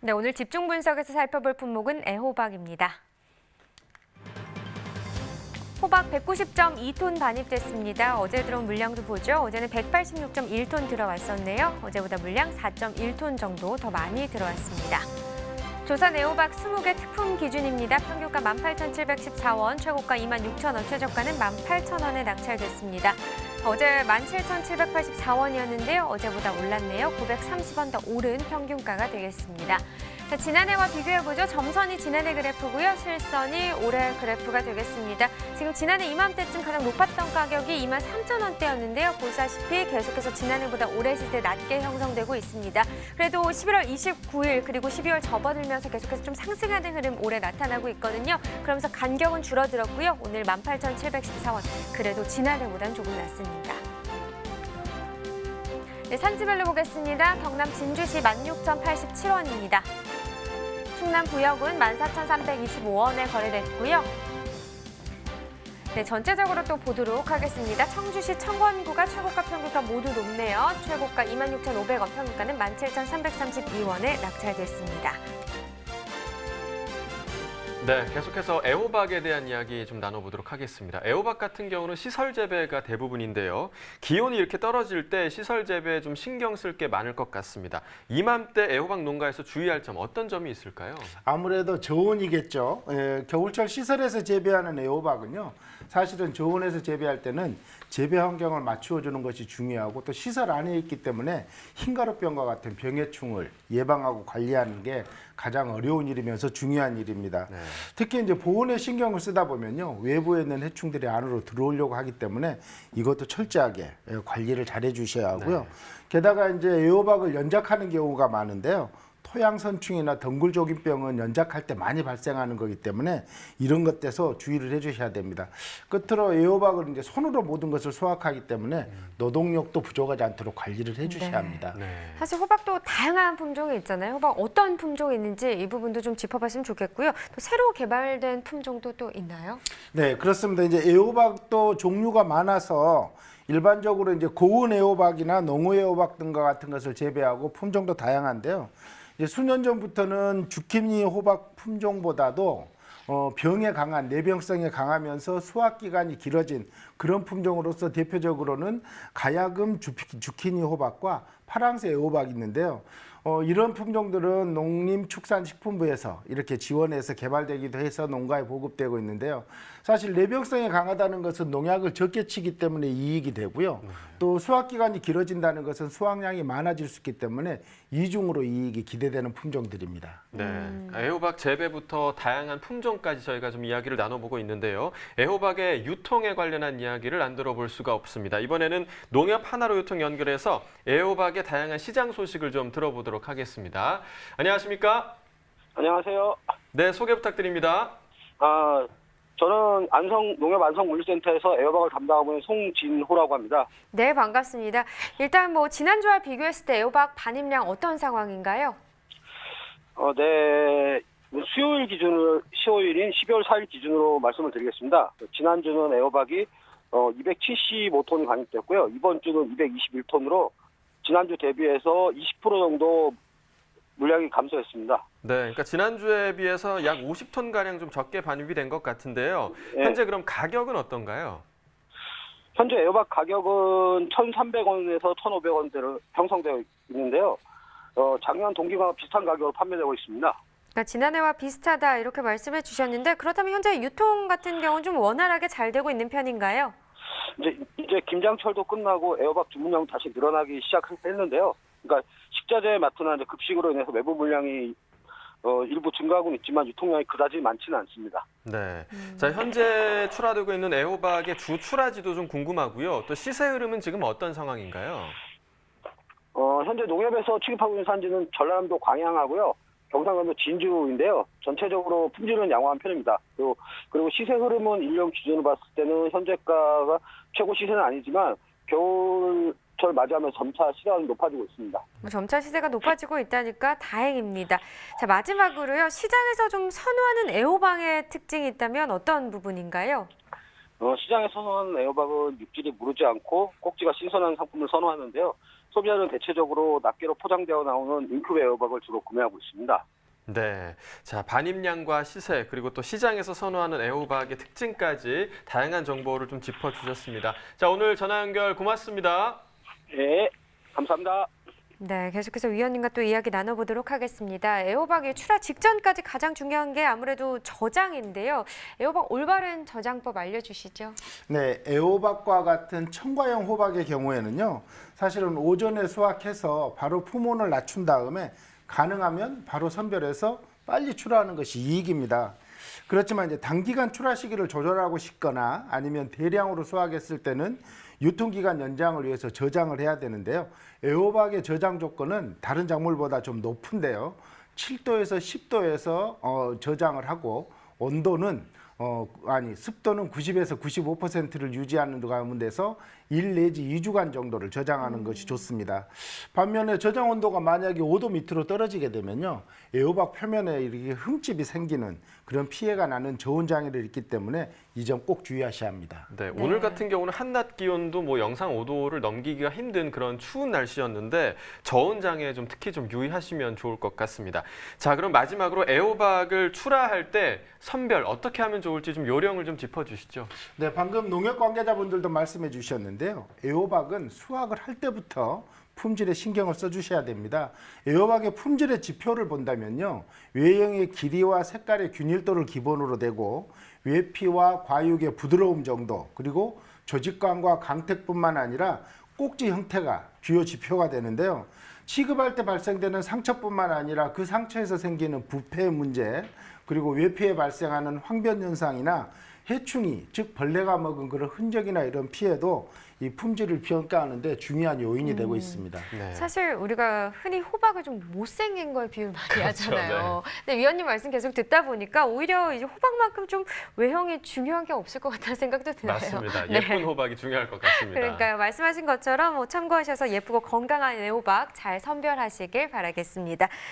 네, 오늘 집중 분석에서 살펴볼 품목은 애호박입니다. 호박 190.2톤 반입됐습니다. 어제 들어온 물량도 보죠. 어제는 186.1톤 들어왔었네요. 어제보다 물량 4.1톤 정도 더 많이 들어왔습니다. 조선 애호박 20개 특품 기준입니다. 평균가 18,714원, 최고가 26,000원, 최저가는 18,000원에 낙찰됐습니다. 어제 17,784원이었는데요. 어제보다 올랐네요. 930원 더 오른 평균가가 되겠습니다. 자, 지난해와 비교해보죠. 점선이 지난해 그래프고요. 실선이 올해 그래프가 되겠습니다. 지금 지난해 이맘때쯤 가장 높았던 가격이 2만 3천 원대였는데요. 보시다시피 계속해서 지난해보다 올해 시세 낮게 형성되고 있습니다. 그래도 11월 29일 그리고 12월 접어들면서 계속해서 좀 상승하는 흐름 올해 나타나고 있거든요. 그러면서 간격은 줄어들었고요. 오늘 18,714원. 그래도 지난해보단 조금 낮습니다. 네, 산지별로 보겠습니다. 경남 진주시 16,087원입니다. 충남 부역은 14,325원에 거래됐고요. 네, 전체적으로 또 보도록 하겠습니다. 청주시 청원구가 최고가 평균가 모두 높네요. 최고가 26,500원, 평균가는 17,332원에 낙찰됐습니다. 네, 계속해서 애호박에 대한 이야기 좀 나눠보도록 하겠습니다. 애호박 같은 경우는 시설 재배가 대부분인데요. 기온이 이렇게 떨어질 때 시설 재배에 좀 신경 쓸 게 많을 것 같습니다. 이맘때 애호박 농가에서 주의할 점 어떤 점이 있을까요? 아무래도 저온이겠죠. 예, 겨울철 시설에서 재배하는 애호박은요. 사실은 저온에서 재배할 때는 재배 환경을 맞추어 주는 것이 중요하고 또 시설 안에 있기 때문에 흰가루병과 같은 병해충을 예방하고 관리하는 게 가장 어려운 일이면서 중요한 일입니다. 네. 특히 이제 보온에 신경을 쓰다 보면요. 외부에 있는 해충들이 안으로 들어오려고 하기 때문에 이것도 철저하게 예, 관리를 잘 해 주셔야 하고요. 게다가 이제 애호박을 연작하는 경우가 많은데요. 토양선충이나 덩굴조gin병은 연작할 때 많이 발생하는 거기 때문에 이런 것에서 주의를 해주셔야 됩니다. 끝으로 애호박을 이제 손으로 모든 것을 수확하기 때문에 노동력도 부족하지 않도록 관리를 해주셔야 네. 합니다. 네. 사실 호박도 다양한 품종이 있잖아요. 호박 어떤 품종이 있는지 이 부분도 좀 짚어봤으면 좋겠고요. 또 새로 개발된 품종도 또 있나요? 네, 그렇습니다. 이제 애호박도 종류가 많아서 일반적으로 이제 고운 애호박이나 농우 애호박 등과 같은 것을 재배하고 품종도 다양한데요. 이제 수년 전부터는 주키니 호박 품종보다도 어, 병에 강한 내병성에 강하면서 수확 기간이 길어진 그런 품종으로서 대표적으로는 가야금 주키니 호박과 파랑새 애호박이 있는데요. 어, 이런 품종들은 농림축산식품부에서 이렇게 지원해서 개발되기도 해서 농가에 보급되고 있는데요. 사실 내병성에 강하다는 것은 농약을 적게 치기 때문에 이익이 되고요. 또 수확 기간이 길어진다는 것은 수확량이 많아질 수 있기 때문에 이중으로 이익이 기대되는 품종들입니다. 네, 애호박 재배부터 다양한 품종까지 저희가 좀 이야기를 나눠보고 있는데요. 애호박의 유통에 관련한 이야기 를 안 들어볼 수가 없습니다. 이번에는 농협 하나로 유통 연결해서 애호박의 다양한 시장 소식을 좀 들어보도록 하겠습니다. 안녕하십니까? 안녕하세요. 네, 소개 부탁드립니다. 아, 저는 안성 농협 안성 물류센터에서 애호박을 담당하고 있는 송진호라고 합니다. 네, 반갑습니다. 일단 뭐 지난주와 비교했을 때 애호박 반입량 어떤 상황인가요? 어, 네. 수요일 기준으로 10월인 12월 4일 기준으로 말씀을 드리겠습니다. 지난주는 애호박이 어, 275톤이 반입됐고요. 이번 주는 221톤으로 지난주 대비해서 20% 정도 물량이 감소했습니다. 네, 그러니까 지난주에 비해서 약 50톤 가량 좀 적게 반입이 된 것 같은데요. 네. 현재 그럼 가격은 어떤가요? 현재 애호박 가격은 1,300원에서 1,500원대로 형성되어 있는데요. 어, 작년 동기와 비슷한 가격으로 판매되고 있습니다. 그러니까 지난해와 비슷하다 이렇게 말씀해 주셨는데 그렇다면 현재 유통 같은 경우는 좀 원활하게 잘 되고 있는 편인가요? 이제 이제 김장철도 끝나고 애호박 주문량 다시 늘어나기 시작했는데요. 그러니까 식자재 마트나 이제 급식으로 인해서 외부 물량이 어, 일부 증가하고는 있지만 유통량이 그다지 많지는 않습니다. 네. 자, 현재 출하되고 있는 애호박의 주 출하지도 좀 궁금하고요. 또 시세 흐름은 지금 어떤 상황인가요? 어, 현재 농협에서 취급하고 있는 산지는 전라남도 광양하고요. 경상남도 진주인데요. 전체적으로 품질은 양호한 편입니다. 그리고, 그리고 시세 흐름은 일년 기준으로 봤을 때는 현재가가 최고 시세는 아니지만 겨울철 맞이하면 점차 시세가 높아지고 있습니다. 뭐 점차 시세가 높아지고 있다니까 다행입니다. 자 마지막으로요 시장에서 좀 선호하는 애호박의 특징이 있다면 어떤 부분인가요? 어, 시장에 선호하는 애호박은 육질이 무르지 않고 꼭지가 신선한 상품을 선호하는데요. 소비자는 대체적으로 낱개로 포장되어 나오는 잉크웨어 에어박을 주로 구매하고 있습니다. 네. 자, 반입량과 시세 그리고 또 시장에서 선호하는 애호박의 특징까지 다양한 정보를 좀 짚어 주셨습니다. 자, 오늘 전화 연결 고맙습니다. 네, 감사합니다. 네, 계속해서 위원님과 또 이야기 나눠보도록 하겠습니다. 애호박이 출하 직전까지 가장 중요한 게 아무래도 저장인데요. 애호박 올바른 저장법 알려주시죠. 네, 애호박과 같은 청과형 호박의 경우에는요, 사실은 오전에 수확해서 바로 품온을 낮춘 다음에 가능하면 바로 선별해서 빨리 출하하는 것이 이익입니다. 그렇지만 이제 단기간 출하 시기를 조절하고 싶거나 아니면 대량으로 수확했을 때는 유통기간 연장을 위해서 저장을 해야 되는데요. 애호박의 저장 조건은 다른 작물보다 좀 높은데요. 7도에서 10도에서 어, 저장을 하고 온도는 어 아니 습도는 90에서 95%를 유지하는 가운데서 1 내지 2주간 정도를 저장하는 것이 좋습니다. 반면에 저장 온도가 만약에 5도 밑으로 떨어지게 되면요. 애호박 표면에 이렇게 흠집이 생기는 그런 피해가 나는 저온 장애를 있기 때문에 이 점 꼭 주의하셔야 합니다. 네, 네. 오늘 같은 경우는 한낮 기온도 뭐 영상 5도를 넘기기가 힘든 그런 추운 날씨였는데 저온 장애에 좀 특히 좀 유의하시면 좋을 것 같습니다. 자, 그럼 마지막으로 애호박을 출하할 때 선별 어떻게 하면 좋을지 좀 요령을 좀 짚어 주시죠. 네, 방금 농협 관계자분들도 말씀해 주셨는데요. 애호박은 수확을 할 때부터 품질에 신경을 써주셔야 됩니다. 애호박의 품질의 지표를 본다면요. 외형의 길이와 색깔의 균일도를 기본으로 대고 외피와 과육의 부드러움 정도 그리고 조직감과 강택뿐만 아니라 꼭지 형태가 주요 지표가 되는데요. 취급할 때 발생되는 상처뿐만 아니라 그 상처에서 생기는 부패 문제 그리고 외피에 발생하는 황변 현상이나 해충이 즉 벌레가 먹은 그런 흔적이나 이런 피해도 이 품질을 평가하는데 중요한 요인이 되고 있습니다. 네. 사실 우리가 흔히 호박을 좀 못생긴 걸 비율 많이 그렇죠, 하잖아요. 근데 위원님 말씀 계속 듣다 보니까 오히려 이제 호박만큼 좀 외형이 중요한 게 없을 것 같다는 생각도 드네요. 맞습니다. 네. 예쁜 호박이 중요할 것 같습니다. 그러니까요. 말씀하신 것처럼 뭐 참고하셔서 예쁘고 건강한 애호박 잘 선별하시길 바라겠습니다.